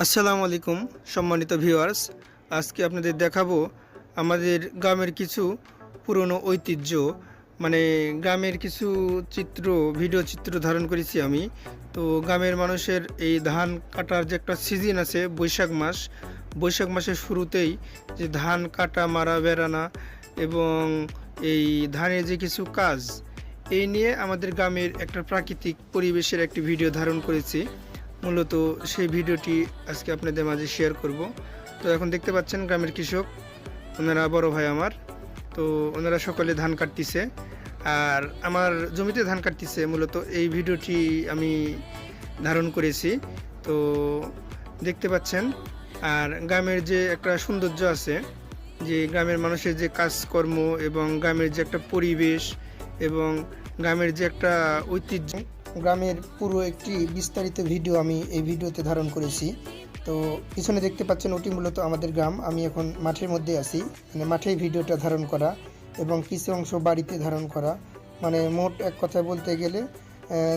আসসালামু আলাইকুম, সম্মানিত ভিউয়ার্স। আজকে আপনাদের দেখাবো আমাদের গ্রামের কিছু পুরনো ঐতিহ্য। মানে গ্রামের কিছু চিত্র, ভিডিও চিত্র ধারণ করেছি আমি। তো গ্রামের মানুষের এই ধান কাটার যে একটা সিজন আছে, বৈশাখ মাস। বৈশাখ মাসের শুরুতেই যে ধান কাটা, মারা, বেড়ানা এবং এই ধানের যে কিছু কাজ, এই নিয়ে আমাদের গ্রামের একটা প্রাকৃতিক পরিবেশের একটি ভিডিও ধারণ করেছি। মূলত সেই ভিডিওটি আজকে আপনাদের মাঝে শেয়ার করব। তো এখন দেখতে পাচ্ছেন গ্রামের কৃষক, ওনারা বড় ভাই আমার। তো ওনারা সকলে ধান কাটতিছে। আর আমার জমিতে ধান কাটতিছে, মূলত এই ভিডিওটি আমি ধারণ করেছি। তো দেখতে পাচ্ছেন, আর গ্রামের যে একটা সৌন্দর্য আছে, যে গ্রামের মানুষের যে কাজকর্ম এবং গ্রামের যে একটা পরিবেশ এবং গ্রামের যে একটা ঐতিহ্য গ্রামের পুরো একটি বিস্তারিত ভিডিও আমি এই ভিডিওতে ধারণ করেছি। তো পিছনে দেখতে পাচ্ছেন ওটি মূলত আমাদের গ্রাম। আমি এখন মাঠের মধ্যে আছি। মানে মাঠেই ভিডিওটা ধারণ করা এবং কিছু অংশ বাড়িতে ধারণ করা। মানে মোট এক কথা বলতে গেলে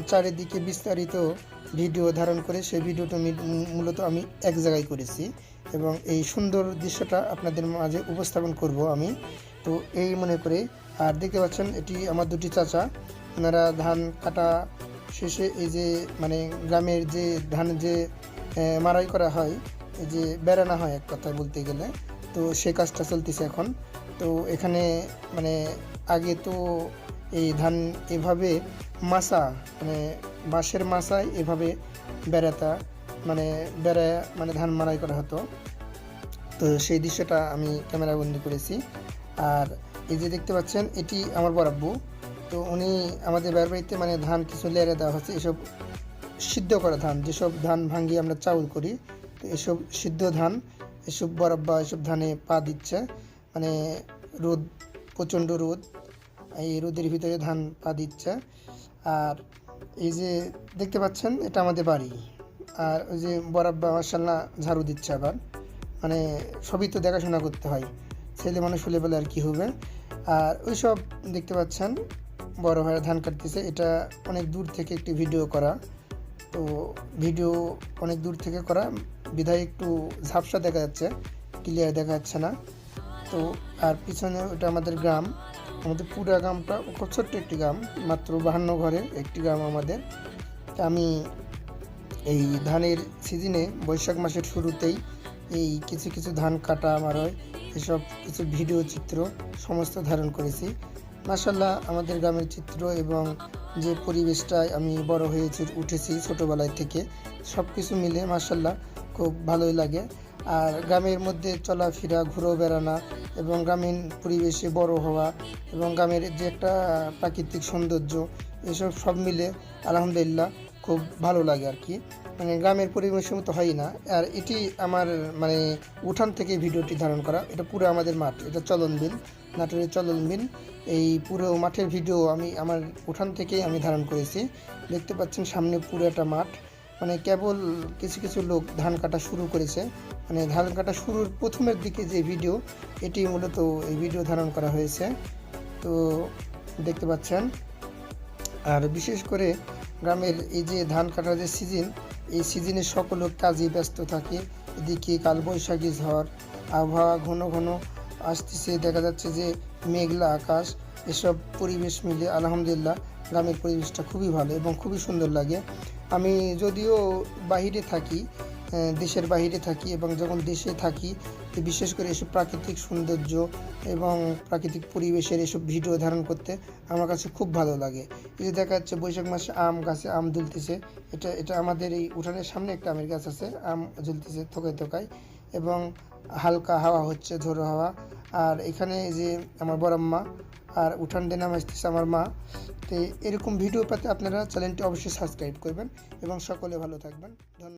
চারিদিকে বিস্তারিত ভিডিও ধারণ করে সেই ভিডিওটা মূলত আমি এক জায়গায় করেছি এবং এই সুন্দর দৃশ্যটা আপনাদের মাঝে উপস্থাপন করব আমি। তো এই মনে করে, আর দেখতে পাচ্ছেন এটি আমার দুটি চাচা। ওনারা ধান কাটা শেষে এই যে মানে গ্রামের যে ধান যে মাড়াই করা হয়, এই যে বেড়ানো হয় এক কথায় বলতে গেলে, তো সে কাজটা চলতেছে এখন। তো এখানে মানে আগে তো এই ধান এভাবে মাসা মানে বাঁশের মাসায় এভাবে বেড়াতা মানে বেড়া মানে ধান মাড়াই করা হতো। তো সেই দৃশ্যটা আমি ক্যামেরা বন্দি করেছি। আর এই যে দেখতে পাচ্ছেন, এটি আমার বরাব্বু তো উনি আমাদের বাড়ির বাড়িতে মানে ধান কিছু লেয়ারে দেওয়া হচ্ছে, এসব সিদ্ধ করা ধান, যেসব ধান ভাঙিয়ে আমরা চাউল করি, তো এসব সিদ্ধ ধান, এসব বরাব্বা এসব ধানে পা দিচ্ছে মানে রোদ, প্রচণ্ড রোদ, এই রোদের ভিতরে ধান পা দিচ্ছে। আর এই যে দেখতে পাচ্ছেন, এটা আমাদের বাড়ি। আর ওই যে বরাব্বা মার্শাল্লাহ ঝাড়ু দিচ্ছে আবার মানে সবই তো দেখাশোনা করতে হয়, ছেলে মানুষ হলে বলে আর কি হবে। আর ওই সব দেখতে পাচ্ছেন বড় ভাইয়ের ধান কাটতেছে, এটা অনেক দূর থেকে একটি ভিডিও করা। তো ভিডিও অনেক দূর থেকে করা, বিধায় একটু ঝাপসা দেখা যাচ্ছে ক্লিয়ার দেখা যাচ্ছে না। তো আর পিছনে ওটা আমাদের গ্রাম, আমাদের পুরা গ্রামটা ছোট্ট একটি গ্রাম, মাত্র বাহান্ন ঘরের একটি গ্রাম আমাদের। আমি এই ধানের সিজনে বৈশাখ মাসের শুরুতেই এই কিছু কিছু ধান কাটা আমার হয়, এসব কিছু ভিডিও চিত্র সমস্ত ধারণ করেছি। মাসাল্লাহ আমাদের গ্রামের চিত্র এবং যে পরিবেশটায় আমি বড় হয়েছি, উঠেছি ছোটোবেলায় থেকে সব কিছু মিলে মাসাল্লাহ খুব ভালোই লাগে। আর গ্রামের মধ্যে চলাফেরা ঘুরো বেড়ানো এবং গ্রামীণ পরিবেশে বড় হওয়া এবং গ্রামের যে একটা প্রাকৃতিক সৌন্দর্য, এসব সব মিলে আলহামদুলিল্লাহ খুব ভালো লাগে আর কি। মানে গ্রামের পরিবেশের মতো হয় না। আর এটি আমার মানে উঠান থেকে ভিডিওটি ধারণ করা। এটা পুরো আমাদের মাঠ। এটা চলন বিল, নাটোরের চলন বিল। এই পুরো মাঠের ভিডিও আমি, আমার উঠান থেকেই আমি ধারণ করেছি। দেখতে পাচ্ছেন সামনে পুরো একটা মাঠ। মানে কেবল কিছু কিছু লোক ধান কাটা শুরু করেছে। মানে ধান কাটা শুরুর প্রথমের দিকে যে ভিডিও, এটি মূলত এই ভিডিও ধারণ করা হয়েছে। তো দেখতে পাচ্ছেন। আর বিশেষ করে গ্রামের এই যে ধান কাটার যে সিজন এই সিজনে সকল কাজে ব্যস্ত থাকে। এদিকে কালবৈশাখী ঝড়, আবহাওয়া ঘন ঘন আসতেছে। দেখা যাচ্ছে যে মেঘলা আকাশ, এসব পরিবেশ মিলে আলহামদুলিল্লাহ গ্রামের পরিবেশটা খুবই ভালো এবং খুবই সুন্দর লাগে। আমি যদিও বাহিরে থাকি দেশের বাইরে থাকি এবং যখন দেশে থাকি বিশেষ করে এসব প্রাকৃতিক সৌন্দর্য এবং প্রাকৃতিক পরিবেশের এসব ভিডিও ধারণ করতে আমার কাছে খুব ভালো লাগে। এই যে দেখা যাচ্ছে বৈশাখ মাসে আম গাছে আম দুলতেছে, এটা এটা আমাদের এই উঠানের সামনে একটা আমের গাছ আছে, আম ঝুলতেছে থোকায় থোকায় এবং হালকা হাওয়া হচ্ছে, ঝোড়ো হাওয়া। আর এখানে যে আমার বড় মা আর উঠান দিয়ে নাম আসতেছে আমার মা। তো এরকম ভিডিও পেতে আপনারা চ্যানেলটি অবশ্যই সাবস্ক্রাইব করবেন এবং সকলে ভালো থাকবেন। ধন্যবাদ।